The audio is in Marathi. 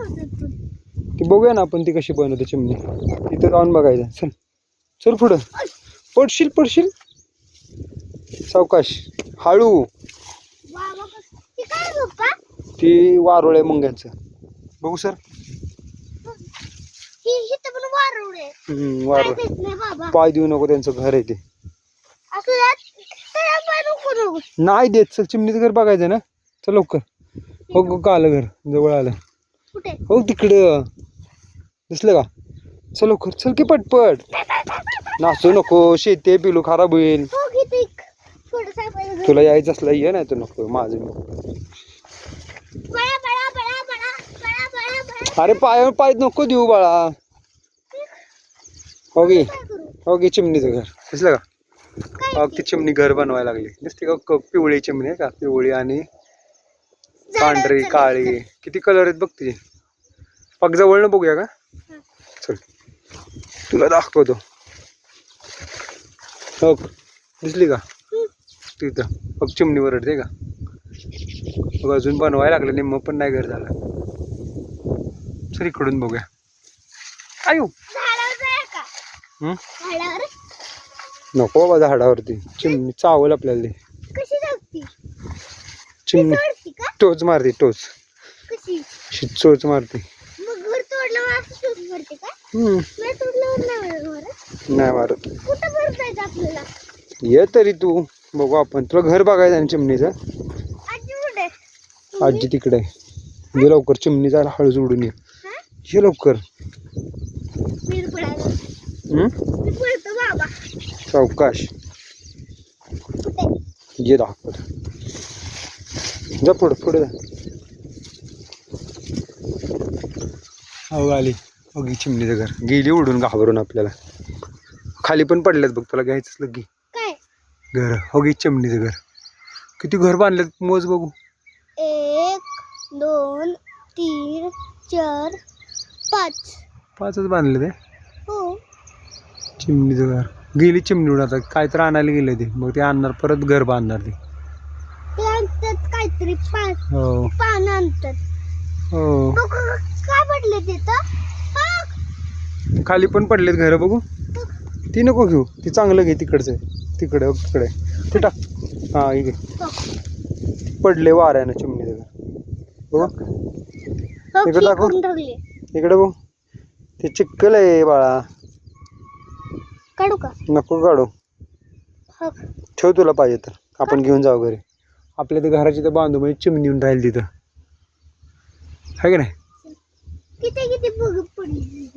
ती बघूया ना आपण ती कशी बनवते चिमणी. तिथं जाऊन बघायचं. चल. चल पुढं. पडशील पडशील. सावकाश. हळू. ती कस आहे काय ती बघू सर. वारुळ. पाय देऊ नको त्यांचं घर आहे ते. नाही देत. चल चिमणीचं घर बघायचं ना. चल लवकर. बघू का आलं घर. जवळ आलं. कुठे? हो तिकडं. दिसलं का? चल लवकर चल की पटपट. नाचू नको शेती पिलू खराब होईल. हो किती थोडसा पाय घे. तुला यायचं असलं ये नाही तर नको माझं नको अरे पायावर पाय नको देऊ बाळा. हो गे काय करू? हो गे चिमणीचं घर. दिसलं का? काय हो ती? चिमणी घर बनवायला लागली. दिसते का? क- पिवळी चिमणी आहे का? पिवळी आणि पांढरी काळी. किती कलर आहेत बघ तिचे पग जवळनं बघूया का? चल. तुला दाखवतो. हो दिसली का? तिथं बघ चिमणी वरडते का? बघ अजून बनवायला लागलं निम्म पण नाही घर झालं. चल इकडून बघूया. आयु. नको बाबा झाडावरती. चिमणी चावल आपल्याला चिमणी. टोच मारते टोच. कशी? अशी चोच मारते. मग घर तोडल्यावर असं शोध भरते का? हम्म, नाही तोडल्यावर नाही मिळत घर? नाही मारत. कुठं जायचं आपल्याला? ये तरी तू. बघू आपण. तुला घर बघायचं आहे ना चिमणीचं? आजी कुठे आजी तिकडे आहे. ये लवकर चिमणी जायला हळू जोडून ये. हा? ये लवकर. मी पडायला हम्म? मी पळतो बाबा. सावकाश. कुठे? ये दाखवत जा पुढं पुढे जा. हो आली. हो गी चिमणीचं घर. गेली उडून घाबरून आपल्याला. खाली पण पडल्यात बघ तुला घ्यायचंच लगी काय? घर. हो गी चिमणीचं घर. किती घर बांधलेत मोज बघू. एक दोन तीन चार पाच. पाचच बांधले ते हो. चिमणीचं घर. गेली चिमणी उडून आता. काय तर आणायला गेलं ते. मग ते आणणार परत घर बांधणार ते. काहीतरी पान हो. पानं आणतात हो. बघ, काय पडले तिथं खाली पण पडलेत घर बघू. ती नको घेऊ. ती चांगलं घे तिकडचं. तिकडे तिकडे. ते टाक. हा बघ. पडले वाऱ्यानं चिमणीचं घर. बघू. हो, इकडं दाखव. टाकली इकडे बघ. ते चिक्कल आहे बाळा. काढू का? नको काढू. हो ठेव तुला पाहिजे तर. आपण घेऊन जाऊ घरी. आपल्या तर घराची तर बांधू म्हणजे चिमणी येऊन राहील तिथं. आहे की नाही? किती किती बघ पडली.